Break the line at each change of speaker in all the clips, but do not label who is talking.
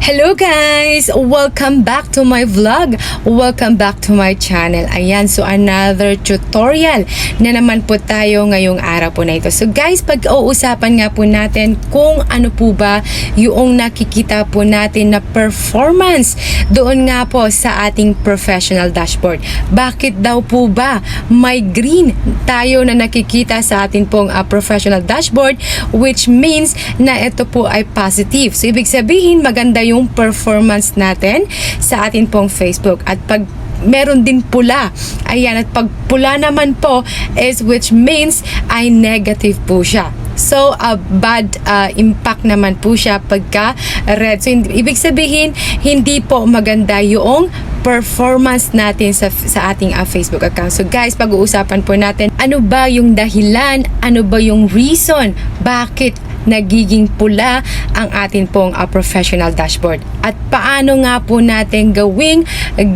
Hello guys! Welcome back to my vlog. Welcome back to my channel. Ayan, so another tutorial na naman po tayo ngayong araw po na ito. So guys, pag-uusapan nga po natin kung ano po ba yung nakikita po natin na performance doon nga po sa ating professional dashboard. Bakit daw po ba may green tayo na nakikita sa ating pong uh, professional dashboard which means na ito po ay positive. So ibig sabihin maganda yung performance natin sa atin pong Facebook. At pag meron din pula. Ayan, at pag pula naman po is which means ay negative po siya. So, a bad uh, impact naman po siya pagka red. So, hindi- ibig sabihin, hindi po maganda yung performance natin sa, sa ating uh, Facebook account. So, guys, pag-uusapan po natin, ano ba yung dahilan, ano ba yung reason, bakit nagiging pula ang atin pong uh, professional dashboard. At paano nga po natin gawing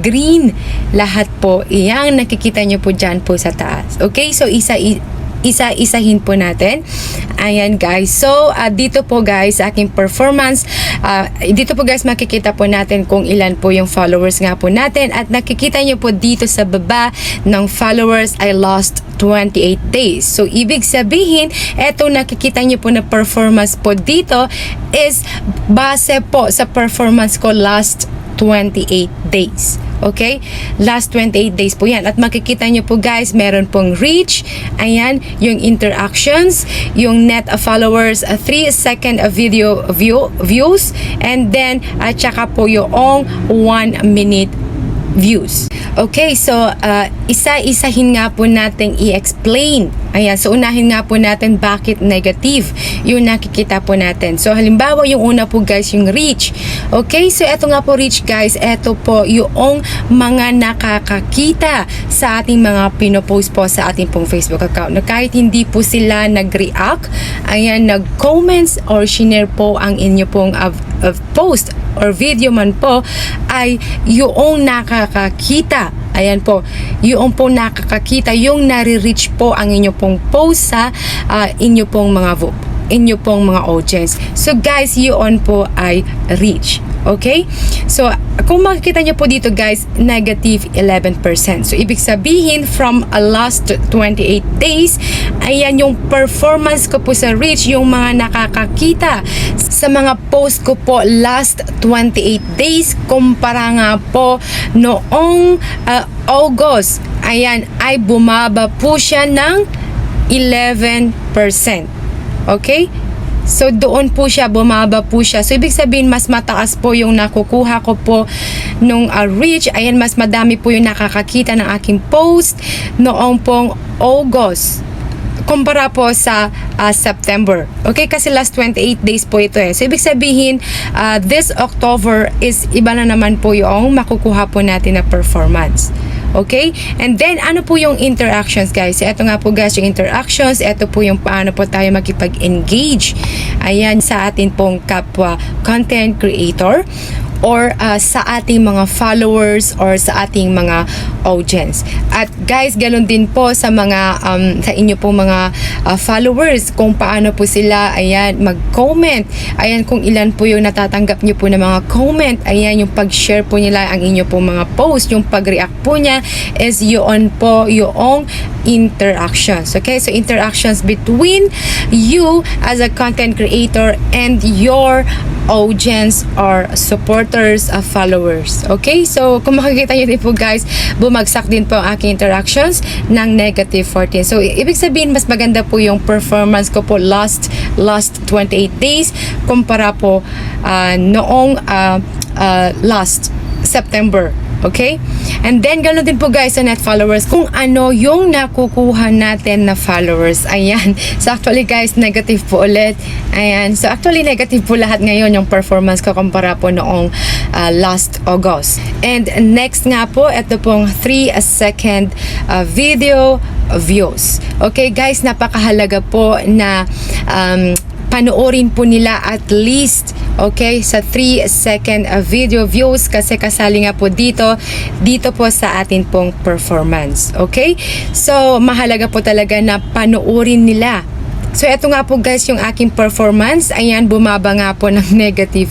green lahat po iyang nakikita nyo po dyan po sa taas. Okay, so isa isa-isahin po natin. Ayan guys. So, uh, dito po guys, aking performance, uh, dito po guys makikita po natin kung ilan po yung followers nga po natin at nakikita nyo po dito sa baba ng followers I lost 28 days. So, ibig sabihin, eto nakikita nyo po na performance po dito is base po sa performance ko last 28 days. Okay? Last 28 days po yan. At makikita nyo po guys, meron pong reach. Ayan, yung interactions, yung net followers, 3 second video view, views, and then, at saka po yung 1 minute views. Okay, so uh, isa-isahin nga po natin i-explain. Ayan, so unahin nga po natin bakit negative yung nakikita po natin. So halimbawa yung una po guys yung reach. Okay, so eto nga po reach guys, eto po yung mga nakakakita sa ating mga pinopost po sa ating pong Facebook account. Na kahit hindi po sila nag-react, ayan, nag-comments or share po ang inyo pong uh, uh, post or video man po ay yung nakakakita Ayan po, yung po nakakakita, yung nare-reach po ang inyo pong post sa ah, inyo pong mga inyo pong mga audience. So guys, yun po ay reach. Okay? So, kung makikita nyo po dito guys, negative 11%. So, ibig sabihin from a last 28 days, ayan yung performance ko po sa reach, yung mga nakakakita sa mga post ko po last 28 days, kumpara nga po noong uh, August, ayan, ay bumaba po siya ng 11%. Okay? So doon po siya, bumaba po siya. So ibig sabihin mas mataas po yung nakukuha ko po nung uh, reach. Ayan, mas madami po yung nakakakita ng aking post noong pong August kumpara po sa uh, September. Okay, kasi last 28 days po ito eh. So, ibig sabihin, uh, this October is iba na naman po yung makukuha po natin na performance. Okay? And then, ano po yung interactions, guys? Ito nga po, guys, yung interactions. Ito po yung paano po tayo makipag-engage. Ayan, sa atin pong kapwa content creator or uh, sa ating mga followers or sa ating mga audience. At guys, ganun din po sa mga um, sa inyo po mga uh, followers kung paano po sila ayan mag-comment. Ayan kung ilan po yung natatanggap niyo po ng mga comment. Ayan yung pag-share po nila ang inyo po mga post, yung pag-react po niya is yun po yung interactions. Okay? So interactions between you as a content creator and your audience or supporters of followers. Okay? So, kung makikita nyo din po guys, bumagsak din po ang aking interactions ng negative 14. So, ibig sabihin, mas maganda po yung performance ko po last last 28 days kumpara po ah, noong ah, ah, last September. Okay? And then, ganoon din po guys sa net followers. Kung ano yung nakukuha natin na followers. Ayan. So, actually guys, negative po ulit. Ayan. So, actually negative po lahat ngayon yung performance ko kumpara po noong uh, last August. And next nga po, ito pong 3 second uh, video views. Okay guys, napakahalaga po na um, panoorin po nila at least okay sa 3 second uh, video views kasi kasali nga po dito dito po sa atin pong performance okay? So mahalaga po talaga na panoorin nila. So, eto nga po guys yung aking performance. Ayan, bumaba nga po ng negative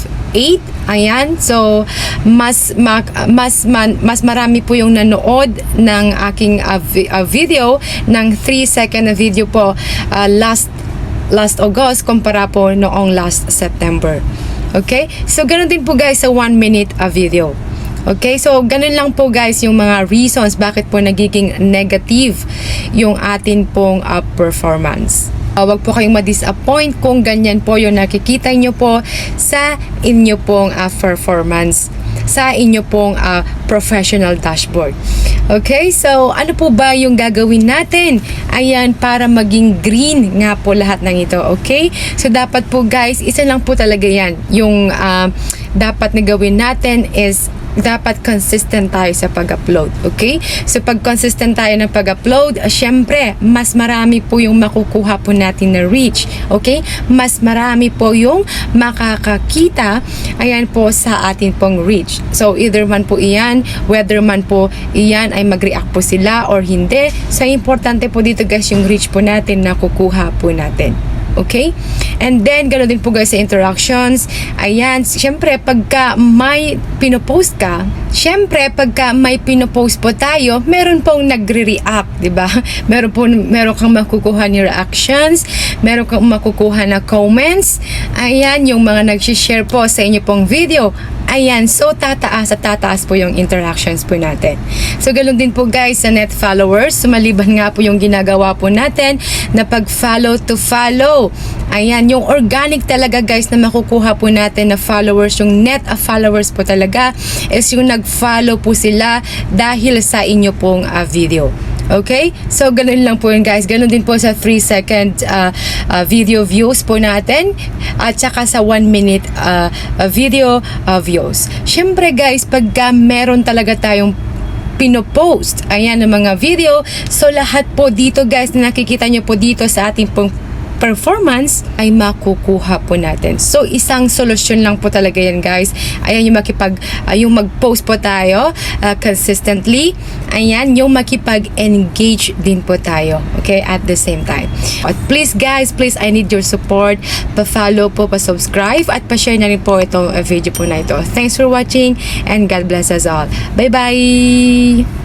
Ayan, so mas ma- mas man, mas marami po yung nanood ng aking uh, vi- uh, video ng 3 second na video po uh, last last August kumpara po noong last September. Okay? So ganun din po guys sa 1 minute uh, video. Okay, so ganun lang po guys yung mga reasons bakit po nagiging negative yung atin pong uh, performance. Uh, wag po kayong ma-disappoint kung ganyan po yung nakikita nyo po sa inyo pong uh, performance sa inyo pong uh, professional dashboard. Okay, so ano po ba yung gagawin natin? Ayan, para maging green nga po lahat ng ito. Okay, so dapat po guys, isa lang po talaga yan. Yung uh, dapat na gawin natin is dapat consistent tayo sa pag-upload. Okay? So, pag consistent tayo ng pag-upload, syempre, mas marami po yung makukuha po natin na reach. Okay? Mas marami po yung makakakita, ayan po, sa atin pong reach. So, either man po iyan, whether man po iyan ay mag-react po sila or hindi. So, importante po dito guys yung reach po natin na kukuha po natin. Okay? And then, ganoon din po guys sa interactions. Ayan, syempre, pagka may pinopost ka, syempre, pagka may pinopost po tayo, meron pong nagre-react, di ba? Meron po, meron kang makukuha ni reactions, meron kang makukuha na comments. Ayan, yung mga nag-share po sa inyo pong video. Ayan, so tataas at tataas po yung interactions po natin. So, ganoon din po guys sa net followers. So, maliban nga po yung ginagawa po natin na pag-follow to follow. Ayan, yung organic talaga guys na makukuha po natin na followers, yung net of followers po talaga is yung nag-follow po sila dahil sa inyo pong uh, video. Okay? So, ganun lang po yun guys. Ganun din po sa 3 second uh, uh, video views po natin at saka sa 1 minute uh, uh, video uh, views. Siyempre guys, pagka meron talaga tayong pinopost, ayan ng mga video. So, lahat po dito guys na nakikita nyo po dito sa ating pong performance ay makukuha po natin. So, isang solusyon lang po talaga yan, guys. Ayan, yung makipag, uh, yung mag-post po tayo uh, consistently. Ayan, yung makipag-engage din po tayo. Okay, at the same time. But please, guys, please, I need your support. Pa-follow po, pa-subscribe, at pa-share na rin po itong uh, video po na ito. Thanks for watching, and God bless us all. Bye-bye!